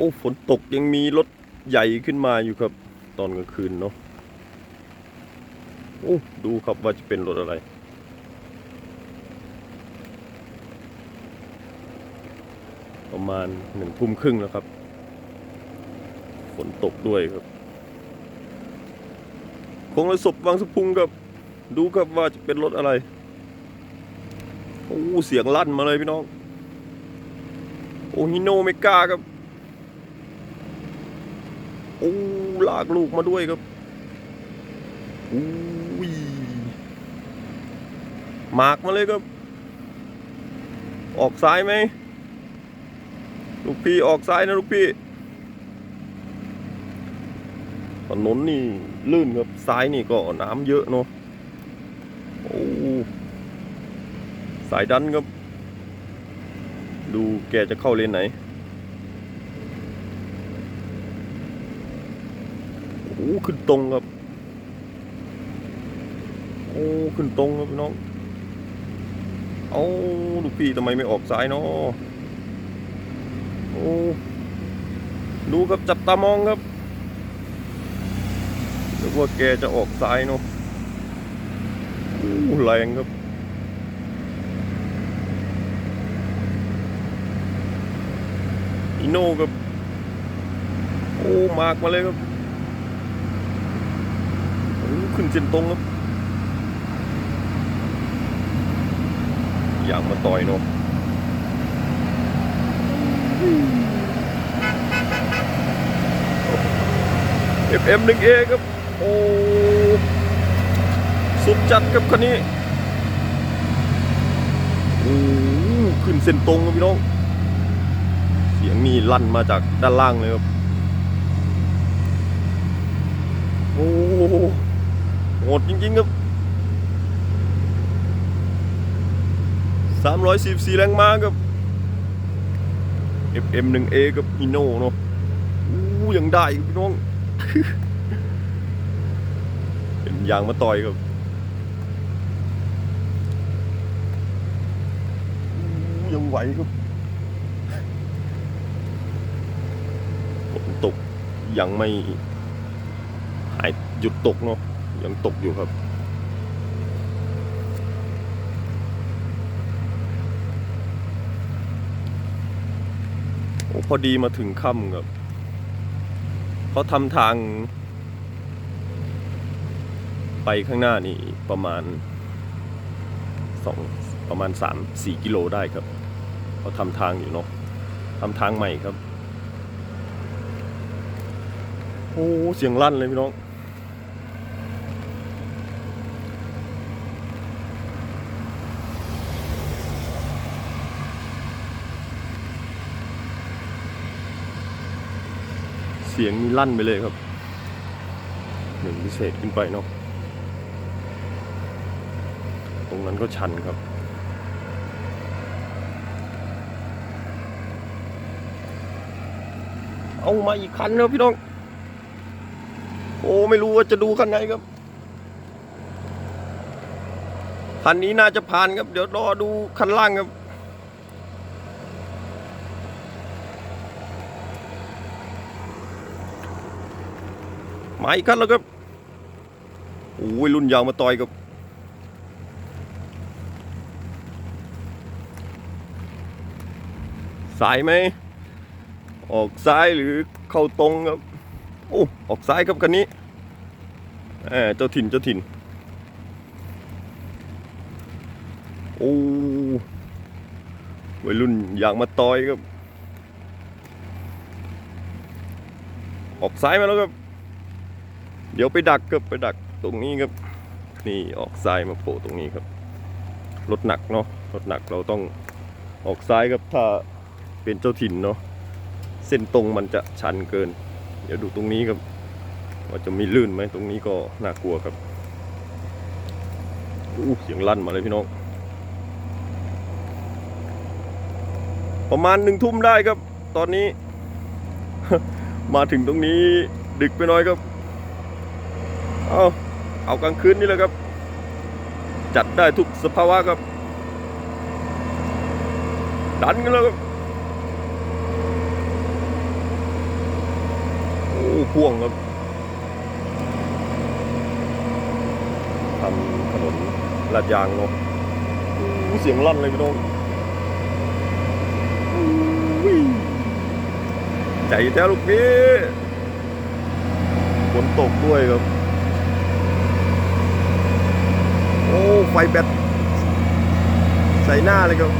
อ้ฝนตกยังมีรถใหญ่ขึ้นมาอยู่ครับ ตอนกลางคืนเนาะโอ้ดูครับว่าจะเป็นรถอะไร ประมาณหนึ่งทุ่มครึ่งแล้วครับ ฝนตกด้วยครับคงเลยศพวางสะพุงครับ ดูครับว่าจะเป็นรถอะไรโอ้เสียงลั่นมาเลยพี่น้อง โอ้ฮิโนเมกาครับ โอ้ลากลูกมาด้วยครับอุ้ยหมากมาเลยครับ ออกซ้ายไหมลูกพี่ออกซ้ายนะลูกพี่ถนนนี่ลื่นครับซ้ายนี่ก็น้ำเยอะเนาะโอ้สายดันครับ ดูแกจะเข้าเลนไหน โอ้ ขึ้นตรงครับ โอ้ขึ้นตรงครับน้อง เอาลูกพี่ทำไมไม่ออกซ้ายเนาะโอ้ดูครับจับตามองครับนึกว่าแกจะออกซ้ายเนาะโอ้แรงครับอิโน่ครับ โอ้มากมาเลยครับ ขึ้นเส้นตรงครับอย่างมาต่อยเนาะ FM 1 A ครับ โอ้สุดจัดครับคันนี้โอ้ขึ้นเส้นตรงครับพี่น้อง เสียงนี่ลั่นมาจากด้านล่างเลยครับ โอ้ โหดจริง ๆ ครับ314แรงม้าครับ FM 1 A กับฮิโน่เนาะอู้ยังได้กับพี่น้อง เป็นยางมาต่อยครับยังไหวครับฝนตกยังไม่หายหยุดตกเนาะ ยังตกอยู่ครับ โอ้พอดีมาถึงค่ำครับเขาทำทาง ไปข้างหน้านี่ประมาณสองประมาณสามสี่กิโลได้ครับเขาทำทางอยู่เนาะทำทางใหม่ครับ โอ้เสียงลั่นเลยพี่น้อง เสียงนี่ลั่นไปเลยครับหนึ่งพิเศษขึ้นไปเนาะตรงนั้นก็ชันครับเอามาอีกคันครับพี่น้อง โอ้ไม่รู้ว่าจะดูคันไหนครับ คันนี้น่าจะผ่านครับ เดี๋ยวรอดูคันล่างครับ มาอีกคันแล้วครับโอ้ยรุ่นยาวมาต่อยกับสายไหม ออกซ้ายหรือเข้าตรงครับ โอ้ออกซ้ายครับคันนี้แหมเจ้าถิ่นเจ้าถิ่น โอ้วัยรุ่นอยากมาต่อยครับ ออกซ้ายมาแล้วครับ เดี๋ยวไปดักครับไปดักตรงนี้ครับนี่ออกซ้ายมาโผล่ตรงนี้ครับรถหนักเนาะรถหนักเราต้องออกซ้ายครับถ้าเป็นเจ้าถิ่นเนาะเส้นตรงมันจะชันเกิน เดี๋ยวดูตรงนี้ครับ ว่าจะมีลื่นไหมตรงนี้ก็น่ากลัวครับอู้เสียงลั่นมาเลยพี่น้องประมาณหนึ่งทุ่มได้ครับ ตอนนี้ มาถึงตรงนี้ดึกไปหน่อยครับ เอาเอากลางคืนนี่แหละครับ จัดได้ทุกสภาวะครับ ดันกันแล้วครับโอ้พ่วงครับทำถนนลาดยางเนาะโอ้เสียงลั่นเลยพี่น้องใจแท้ลูกพี่ฝนตกด้วยครับ โอ้ ไฟแบตใส่หน้าเลยครับ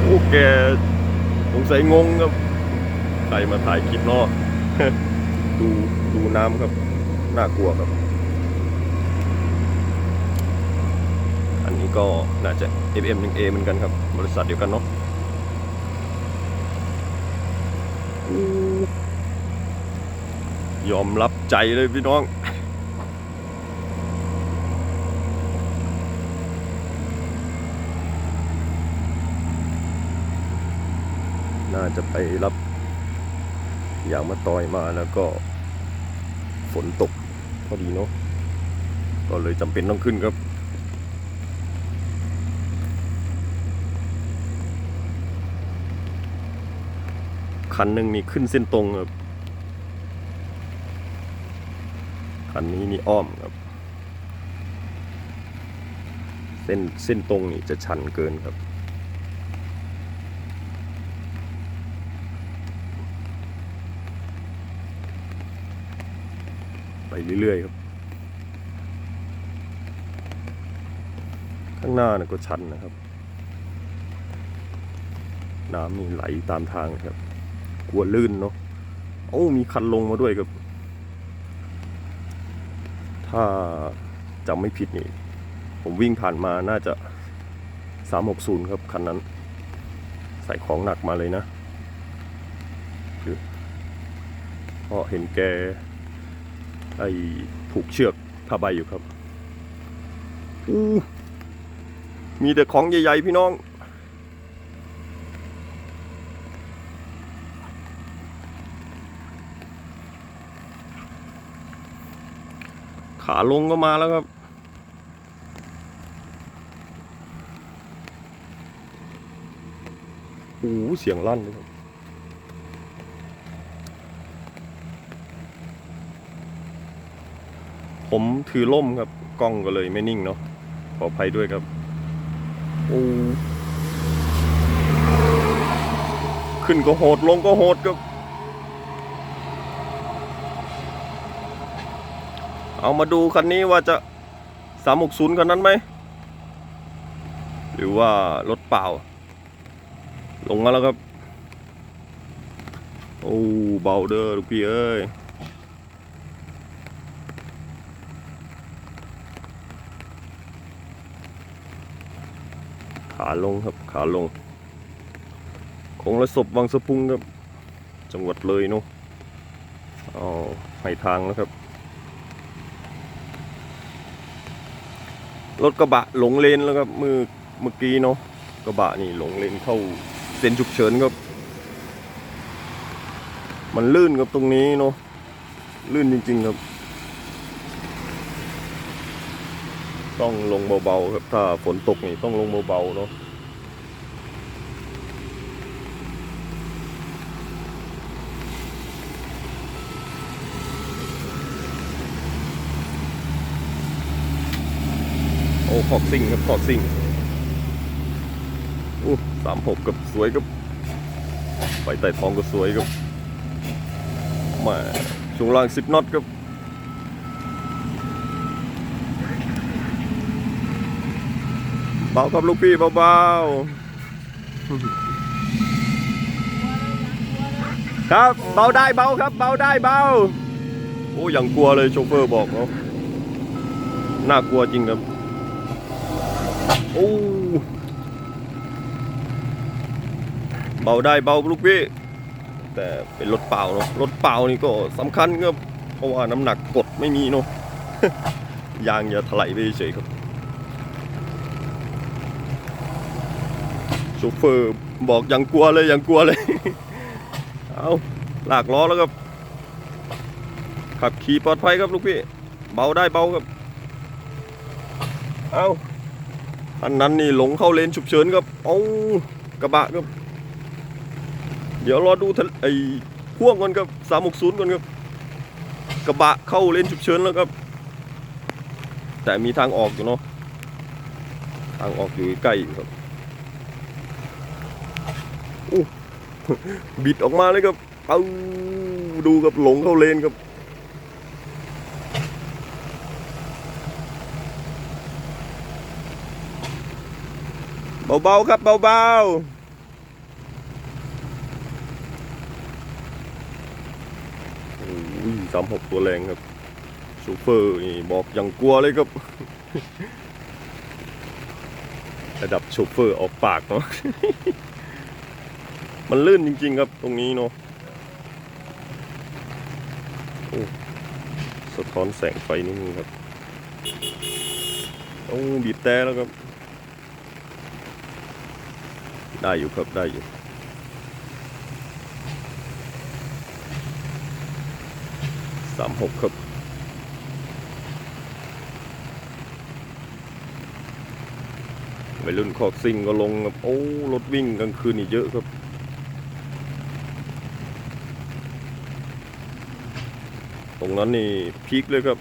โอ้แกสงสัยงงครับใครมาถ่ายคลิปเนาะดูดูน้ำครับ น่ากลัวครับ อันนี้ก็น่าจะ FM1A เหมือนกันครับ บริษัทเดียวกันเนาะ ยอมรับใจเลยพี่น้อง น่าจะไปรับอย่างมาตอยมาแล้วก็ฝนตกพอดีเนาะก็เลยจำเป็นต้องขึ้นครับคันหนึ่งนี่ขึ้นเส้นตรงครับ คันนี้นี่อ้อมครับ เส้นเส้นตรงนี่จะชันเกินครับ ไปเรื่อยๆครับ ข้างหน้านะก็ชันนะครับ น้ำนี่ไหลตามทางครับ กลัวลื่นเนาะโอ้มีคันลงมาด้วยครับ ถ้าจำไม่ผิดนี่ ผมวิ่งผ่านมาน่าจะ 360 ครับคันนั้น ใส่ของหนักมาเลยนะคือเพราะเห็นแก ไอ้ผูกเชือกผ้าใบอยู่ครับอู้มีแต่ของใหญ่ ๆ พี่น้อง ขาลงก็มาแล้วครับ โอ้โหเสียงลั่นเลยครับผมถือล่มครับ กล้องก็เลยไม่นิ่งเนาะขออภัยด้วยครับโอ้ขึ้นก็โหดลงก็โหดครับ เอามาดูคันนี้ว่าจะ 360คันนั้นไหม หรือว่ารถเปล่า ลงมาแล้วครับ โอ้เบาเด้อลูกพี่เอ้ยขาลงครับขาลงของระศพวังสะพุงครับ จังหวัดเลยเนาะอ๋อให้ทางแล้วครับ รถกระบะหลงเลนแล้วครับมือเมื่อกี้เนาะกระบะนี่หลงเลนเข้าเส้นฉุกเฉินครับ มันลื่นครับตรงนี้เนาะลื่นจริง ๆครับ ต้องลงเบาๆครับถ้าฝนตกนี่ต้องลงเบาๆเนาะ ขอบซิ่งครับขอบซิ่งอู้สามหกกับสวยครับไฟใต้ท้องก็สวยครับมาช่วงล่างสิบน็อตครับเบาครับลูกพี่เบาๆครับเบาได้เบาครับ เบาได้เบาโอ้ยังกลัวเลยโชเฟอร์บอกเนาะน่ากลัวจริงครับ โอ้เบาได้เบาลูกพี่ แต่เป็นรถเปล่าเนาะรถเปล่านี่ก็สำคัญครับเพราะว่าน้ำหนักกดไม่มีเนาะยางอย่าถลายไปเฉยครับโชเฟอร์บอกอยังกลัวเลยยังกลัวเลย เอาลากล้อแล้วครับ ขับขี่ปลอดภัยครับลูกพี่ เบาได้เบาครับ เอาอันนั้นนี่หลงเข้าเลนฉุกเฉินครับ เอากระบะครับ เดี๋ยวรอดูทะไอ้พ่วงก่อนครับสามหกศูนย์ก่อนครับ กระบะเข้าเลนฉุกเฉินแล้วครับ แต่มีทางออกอยู่เนาะ ทางออกอยู่ใกล้อยู่ครับอู้บิดออกมาเลยครับ เอาดูกับหลงเข้าเลนครับเบาๆครับเบาๆโอ้ย สามหกตัวแรงครับซูเปอร์นี่บอกอย่างกลัวเลยครับ ระดับโชเฟอร์ออกปากเนาะมันลื่นจริง ๆ ครับตรงนี้เนาะโอ้สะท้อนแสงไฟนิดนึงครับโอ้บีบแต่แล้วครับ ได้อยู่ครับได้อยู่ สามหกครับวัยรุ่นคอกซิ่งก็ลงครับโอ้รถวิ่งกลางคืนนี่เยอะครับ ตรงนั้นนี่พีคเลยครับ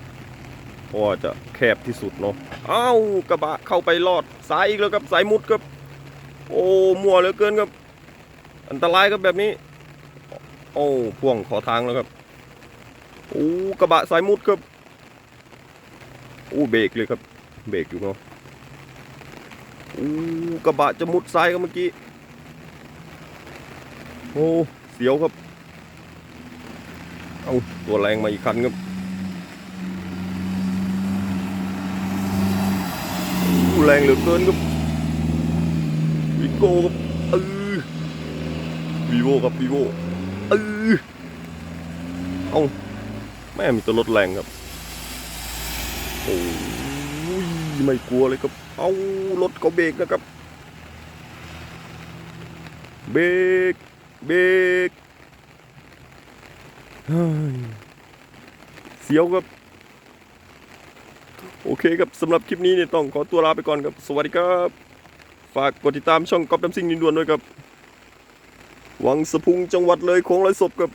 เพราะว่าจะแคบที่สุดเนาะอ้าวกระบะเข้าไปลอดสายอีกแล้วครับสายมุดครับ โอ้มัวเหลือเกินครับ อันตรายครับแบบนี้ โอ้พ่วงขอทางแล้วครับ โอ้กระบะสายมุดครับโอ้เบรกเลยครับเบรกอยู่เนาะโอ้กระบะจะมุดซ้ายครับเมื่อกี้โอ้เสียวครับเอาตัวแรงมาอีกคันครับอู้แรงเหลือเกินครับวิโก้ครับเออวีโวครับวีโวเออเอา แม่มีตัวรถแรงครับ โอ้ยไม่กลัวเลยครับ เอารถก็เบรกนะครับ เบรก เบรกเฮ้ยเสียวครับ โอเคครับสำหรับคลิปนี้เนี่ยต้องขอตัวลาไปก่อนครับ สวัสดีครับ ฝากกดติดตามช่องก๊อฟดำซิ่งนินดวนด้วยครับ วังสะพุงจังหวัดเลยโค้งไรศพครับ